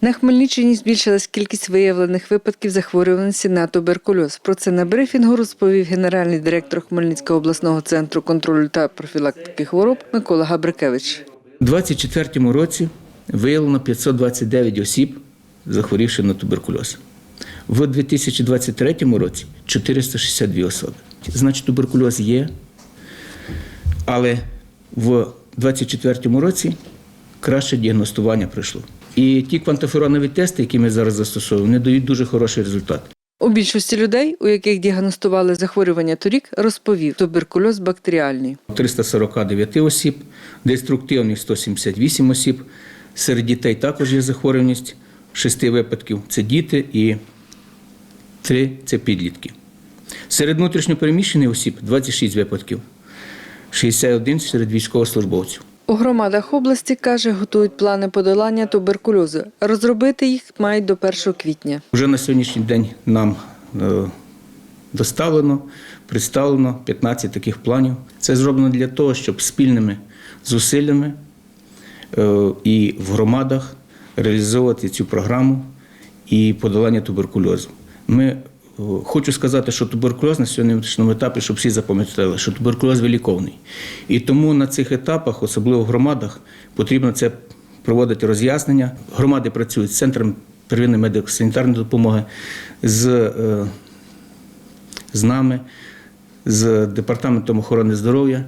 На Хмельниччині збільшилась кількість виявлених випадків захворюваності на туберкульоз. Про це на брифінгу розповів генеральний директор Хмельницького обласного центру контролю та профілактики хвороб Микола Габрикевич. У 2024 році виявлено 529 осіб, захворівши на туберкульоз. В 2023 році 462 особи. Значить, туберкульоз є, але в 2024 році краще діагностування пройшло. І ті квантоферонові тести, які ми зараз застосовуємо, вони дають дуже хороший результат. У більшості людей, у яких діагностували захворювання торік, розповів туберкульоз бактеріальний. 349 осіб, деструктивних 178 осіб. Серед дітей також є захворюваність 6 випадків. Це діти і 3 це підлітки. Серед внутрішньопереміщених осіб 26 випадків, 61 серед військовослужбовців. У громадах області, каже, готують плани подолання туберкульозу. Розробити їх мають до 1 квітня. Вже на сьогоднішній день нам е, доставлено, представлено 15 таких планів. Це зроблено для того, щоб спільними зусиллями е, і в громадах реалізовувати цю програму і подолання туберкульозу. Ми Хочу сказати, що туберкульоз на сьогоднішньому етапі, щоб всі запам'ятали, що туберкульоз виліковний. І тому на цих етапах, особливо в громадах, потрібно це проводити роз'яснення. Громади працюють з центром первинної медико-санітарної допомоги, з, е, з нами, з департаментом охорони здоров'я.